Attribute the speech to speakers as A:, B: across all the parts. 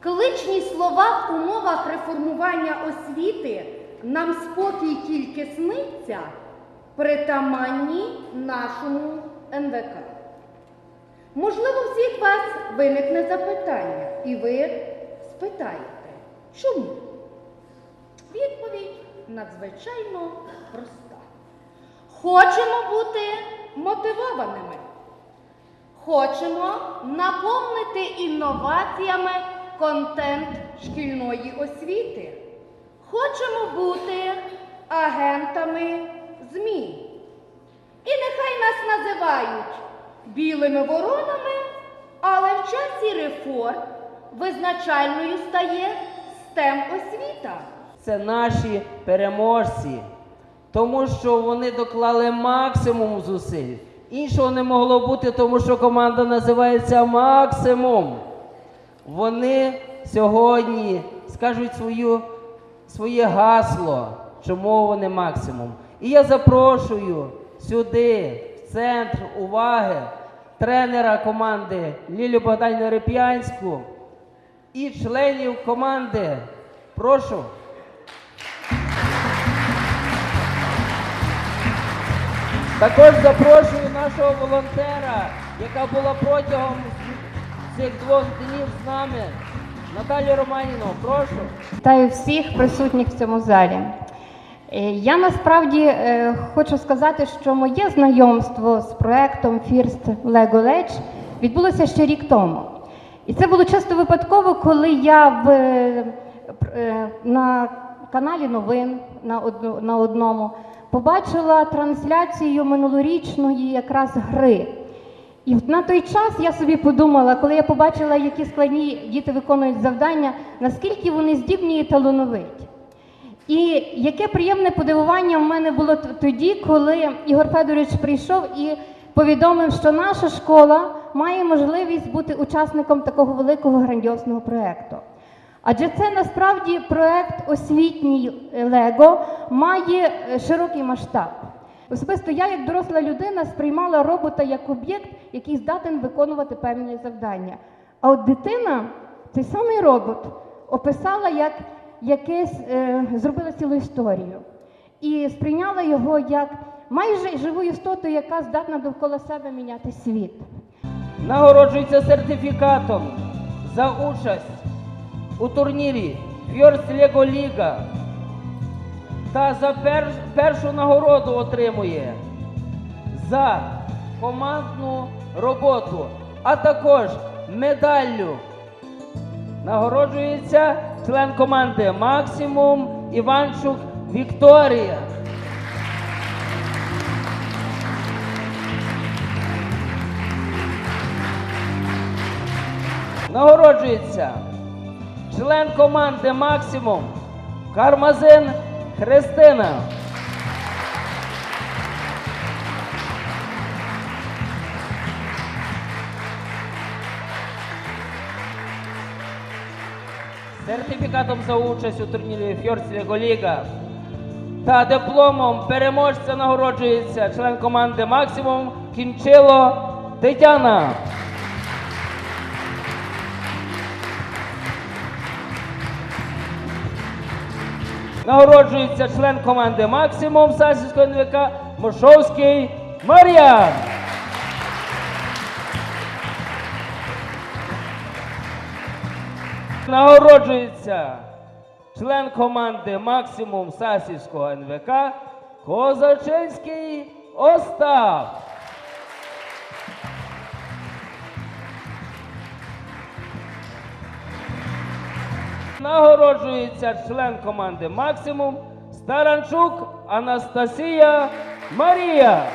A: Кличні слова в умовах реформування освіти нам спокій тільки сниться, притаманні нашому НВК. Можливо, всіх вас виникне запитання, і ви спитаєте, чому? Відповідь надзвичайно проста. Хочемо бути мотивованими. Хочемо наповнити інноваціями контент шкільної освіти. Хочемо бути агентами змін. І нехай нас називають білими воронами, але в часі реформ визначальною стає STEM освіта.
B: Це наші переможці, тому що вони доклали максимум зусиль. Іншого не могло бути, тому що команда називається Максимум. Вони сьогодні скажуть свою, своє гасло, чому вони максимум. І я запрошую сюди, в центр уваги, тренера команди Лілю Богданівну Реп'янську і членів команди. Прошу. Також запрошую нашого волонтера, яка була протягом цих двох днів з нами. Наталію Романіну, прошу.
C: Вітаю всіх присутніх в цьому залі. Е, Я насправді е, хочу сказати, що моє знайомство з проектом First Lego Ledge відбулося ще рік тому. І це було часто випадково, коли я в, е, на каналі новин на одному побачила трансляцію минулорічної якраз гри. І на той час я собі подумала, коли я побачила, які складні діти виконують завдання, наскільки вони здібні і талановиті. І яке приємне подивування в мене було тоді, коли Ігор Федорович прийшов і повідомив, що наша школа має можливість бути учасником такого великого грандіозного проєкту. Адже це насправді проєкт освітній Лего має е, широкий масштаб. Особисто я, як доросла людина, сприймала робота як об'єкт, який здатен виконувати певні завдання. А от дитина, цей самий робот, описала як якесь, е, зробила цілу історію і сприйняла його як майже живу істоту, яка здатна довкола себе міняти світ.
B: Нагороджується сертифікатом за участь у турнірі First Lego Liga та за пер- першу нагороду отримує за командну роботу, а також медаллю. Нагороджується член команди Максимум Іванчук Вікторія. Нагороджується член команди Максимум Кармазин Христина. Сертифікатом за участь у турнірі Фьорцліго Ліга та дипломом переможця нагороджується член команди Максимум Кінчило Тетяна. Нагороджується член команди Максимум Сасівського НВК Мошовський Мар'ян. Нагороджується член команди Максимум Сасівського НВК Козачинський Остап. Нагороджується член команди Максимум Старанчук Анастасія Марія.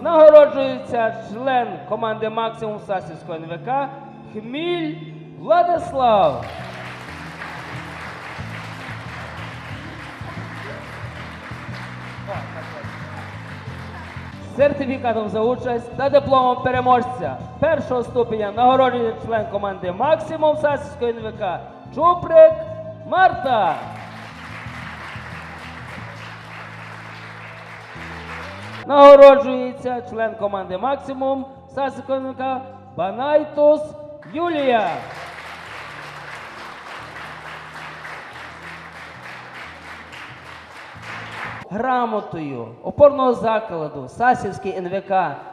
B: Нагороджується член команди Максимум Сасівського НВК Хміль Владислав. сертифікатом за участь та дипломом переможця першого ступеня нагороджений член команди Максимум Сасівської НВК Чуприк Марта. Нагороджується член команди Максимум Сасівської НВК Банайтус Юлія. Грамотою опорного закладу Сасівський НВК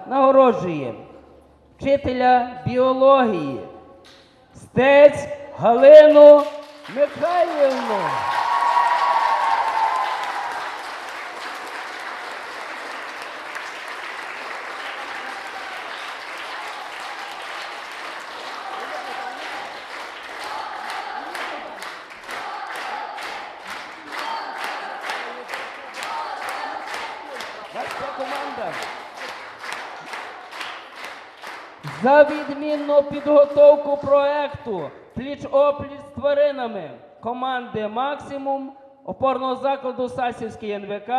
B: нагороджує вчителя біології Стець Галину Михайлівну. Ваша команда. За відмінну підготовку проекту пліч-опліч з тваринами команди Максимум опорного закладу Сасівський НВК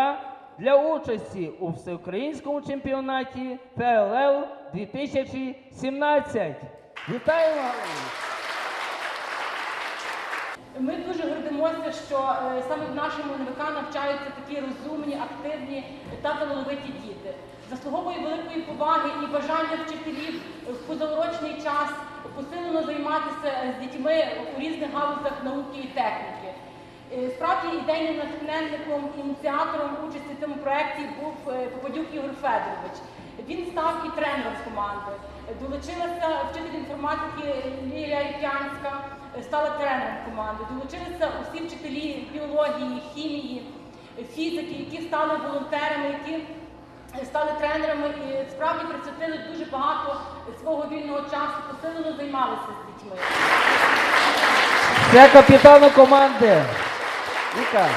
B: для участі у всеукраїнському чемпіонаті ФЛЛ 2017. Вітаємо!
D: Ми дуже гордимося, що е, саме в нашому НВК навчаються такі розумні, активні та талановиті діти. Заслуговує великої поваги і бажання вчителів в позаурочний час посилено займатися з дітьми у різних галузях науки і техніки. Е, Справді ідейним натхненником, ініціатором участі в цьому проєкті був е, Попадюк Ігор Федорович. Він став і тренером з команди. Долучилася вчитель інформатики Лілія Іп'янська, е, стала тренером команди. Долучилися усі вчителі біології, хімії, фізики, які стали волонтерами, які стали тренерами і справді присвятили дуже багато свого вільного часу, посилено займалися з дітьми.
B: Це капітану команди. Віка.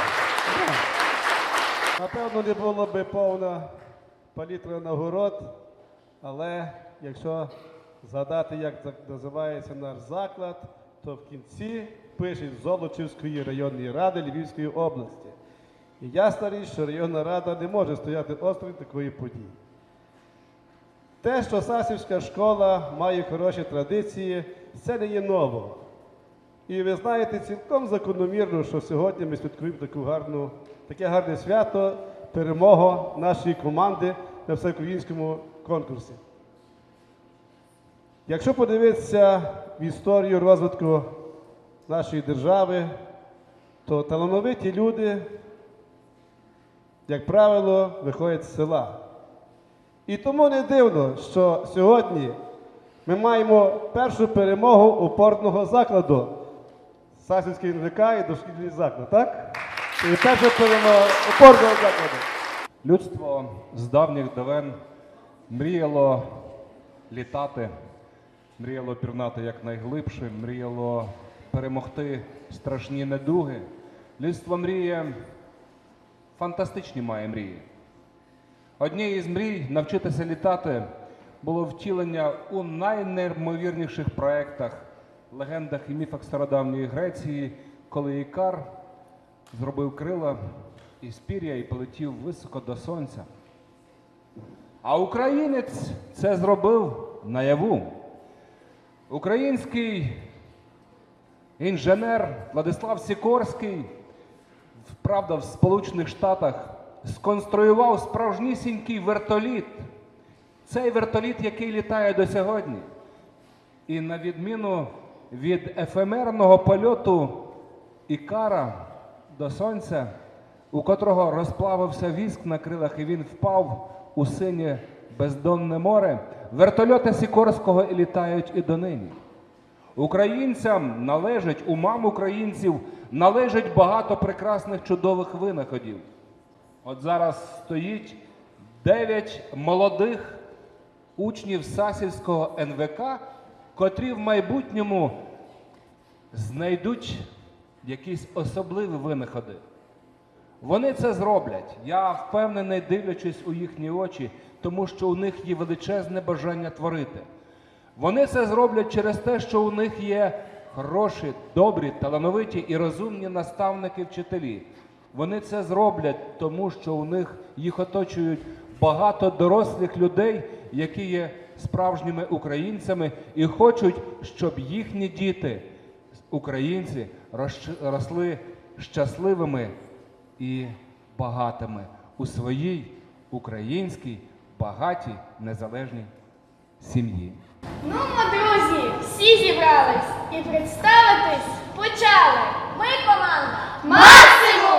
E: Напевно, не було би повна палітра нагород, але якщо згадати, як так називається наш заклад, то в кінці пишуть Золочівської районної ради Львівської області. І ясна річ, що районна рада не може стояти осторонь такої події. Те, що Сасівська школа має хороші традиції, це не є ново. І ви знаєте цілком закономірно, що сьогодні ми святкуємо таку гарну, таке гарне свято, перемогу нашої команди на всеукраїнському конкурсі. Якщо подивитися в історію розвитку нашої держави, то талановиті люди, як правило, виходять з села. І тому не дивно, що сьогодні ми маємо першу перемогу опорного закладу. Сасівський НВК і дошкільний заклад, так? І перша перемога опорного закладу.
F: Людство з давніх давен мріяло літати, мріяло пірнати якнайглибше, мріяло перемогти страшні недуги. Людство мріє, фантастичні має мрії. Однією з мрій навчитися літати було втілення у найнеймовірніших проєктах, легендах і міфах стародавньої Греції, коли Ікар зробив крила із пір'я і полетів високо до сонця. А українець це зробив наяву. Український інженер Владислав Сікорський, правда, в Сполучених Штатах сконструював справжнісінький вертоліт. Цей вертоліт, який літає до сьогодні. І на відміну від ефемерного польоту Ікара до сонця, у котрого розплавився віск на крилах, і він впав у синє бездонне море, вертольоти Сікорського літають і донині. Українцям належить, умам українців належить багато прекрасних чудових винаходів. От зараз стоїть дев'ять молодих учнів Сасівського НВК, котрі в майбутньому знайдуть якісь особливі винаходи. Вони це зроблять. Я впевнений, дивлячись у їхні очі, тому що у них є величезне бажання творити. Вони це зроблять через те, що у них є хороші, добрі, талановиті і розумні наставники вчителі. Вони це зроблять, тому що у них їх оточують багато дорослих людей, які є справжніми українцями і хочуть, щоб їхні діти, українці, росли щасливими і багатими у своїй українській багатій незалежній сім'ї.
G: Ну, друзі, всі зібрались і представитись почали. Ми команда Максимум!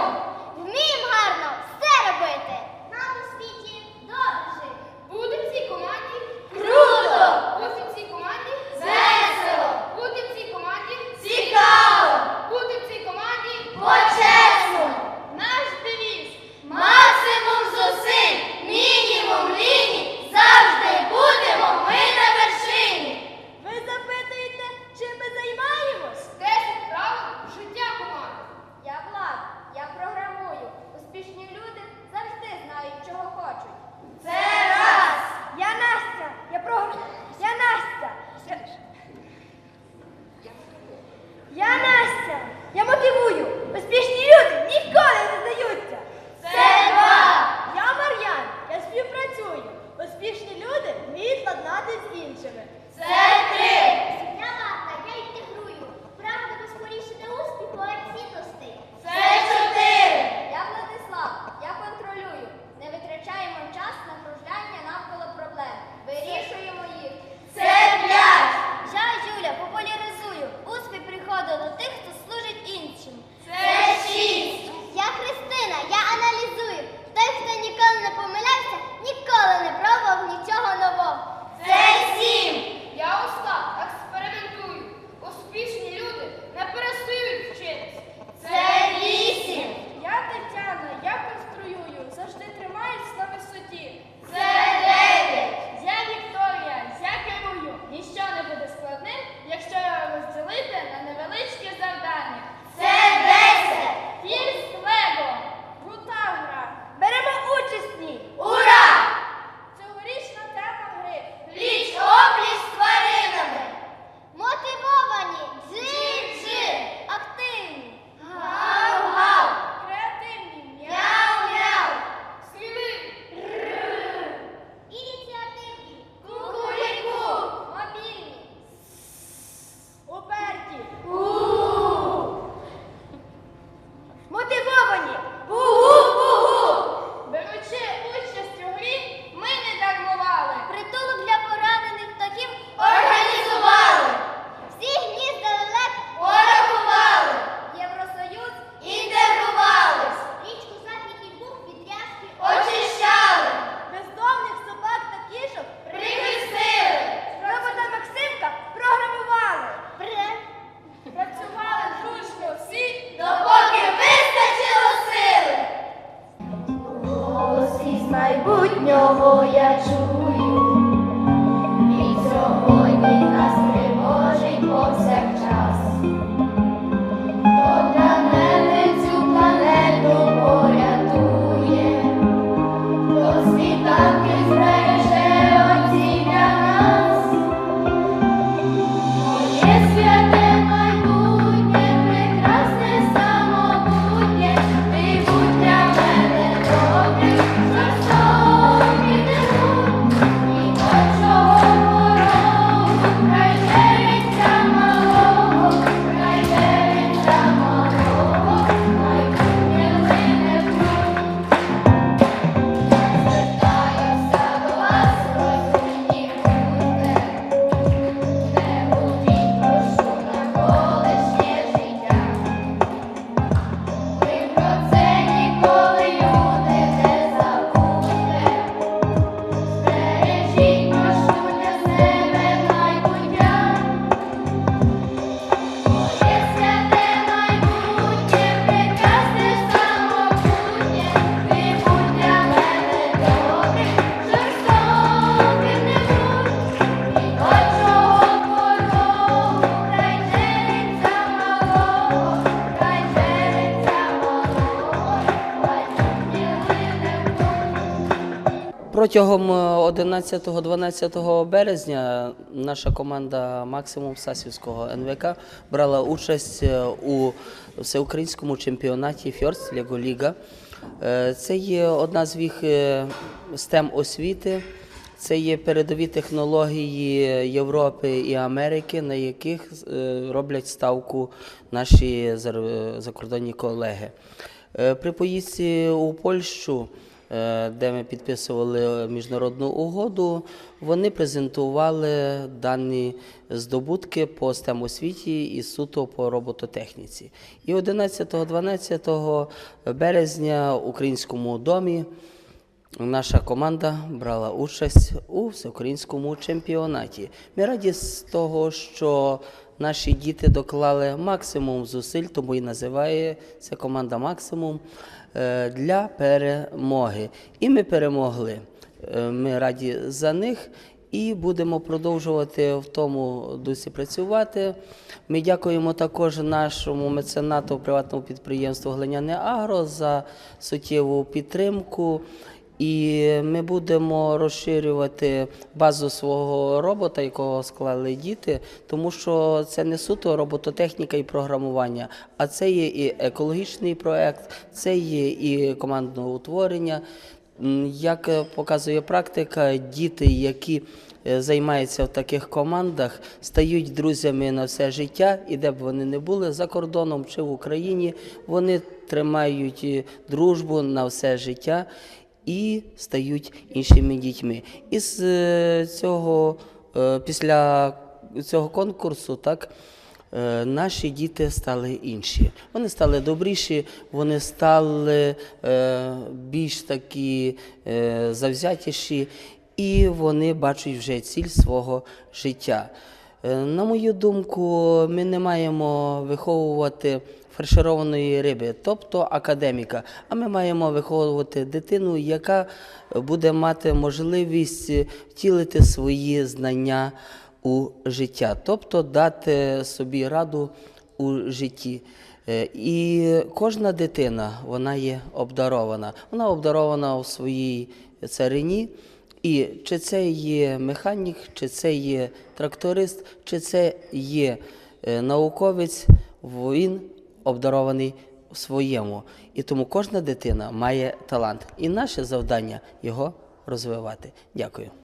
G: нього я
H: чую.
I: Протягом е, 11-12 березня наша команда Максимум Сасівського НВК брала участь е, у всеукраїнському чемпіонаті Фьорст Ліга. Е, це є одна з їх стем освіти. Це є передові технології Європи і Америки, на яких роблять ставку наші закордонні колеги. При поїздці у Польщу де ми підписували міжнародну угоду, вони презентували дані здобутки по STEM освіті і суто по робототехніці. І 11-12 березня в Українському домі Наша команда брала участь у всеукраїнському чемпіонаті. Ми раді з того, що наші діти доклали максимум зусиль, тому і називається команда Максимум е, для перемоги. І ми перемогли. Е, Ми раді за них і будемо продовжувати в тому дусі працювати. Ми дякуємо також нашому меценату приватному підприємству Глиняне Агро за суттєву підтримку. І ми будемо розширювати базу свого робота, якого склали діти, тому що це не суто робототехніка і програмування, а це є і екологічний проект, це є і командне утворення. Як показує практика, діти, які е, займаються в таких командах, стають друзями на все життя, і де б вони не були за кордоном чи в Україні, вони тримають е, дружбу на все життя і стають іншими дітьми. І з е, цього, е, після цього конкурсу, так. е, Наші діти стали інші. Вони стали добріші, вони стали більш такі завзятіші, і вони бачать вже ціль свого життя. На мою думку, ми не маємо виховувати фаршированої риби, тобто академіка. А ми маємо виховувати дитину, яка буде мати можливість втілити свої знання у життя, тобто дати собі раду у житті. Е, І кожна дитина вона є обдарована. Вона обдарована у своїй царині. І чи це є механік, чи це є тракторист, чи це є е, науковець, він обдарований в своєму. І тому кожна дитина має талант. І наше завдання його розвивати. Дякую.